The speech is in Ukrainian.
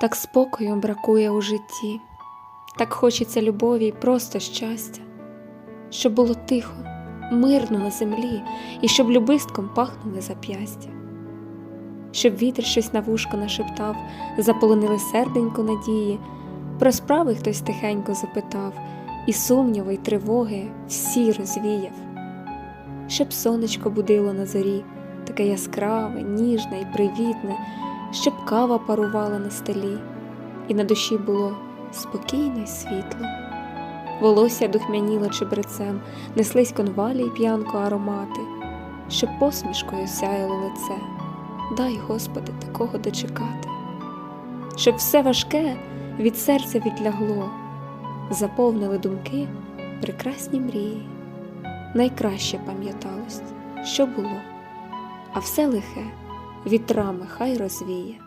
Так спокою бракує у житті, так хочеться любові й просто щастя, щоб було тихо, мирно на землі, і щоб любистком пахнули зап'ястя, щоб вітер щось на вушко нашептав, заполонили серденько надії, про справи хтось тихенько запитав, і сумніви, й тривоги всі розвіяв, щоб сонечко будило на зорі, таке яскраве, ніжне й привітне, щоб кава парувала на столі, і на душі було спокійно й світло. Волосся духмяніло чебрецем, неслись конвалі й п'янко аромати, щоб посмішкою сяяло лице. Дай, Господи, такого дочекати, щоб все важке від серця відлягло, заповнили думки прекрасні мрії. Найкраще пам'яталось, що було, а все лихе вітрами хай розвіє.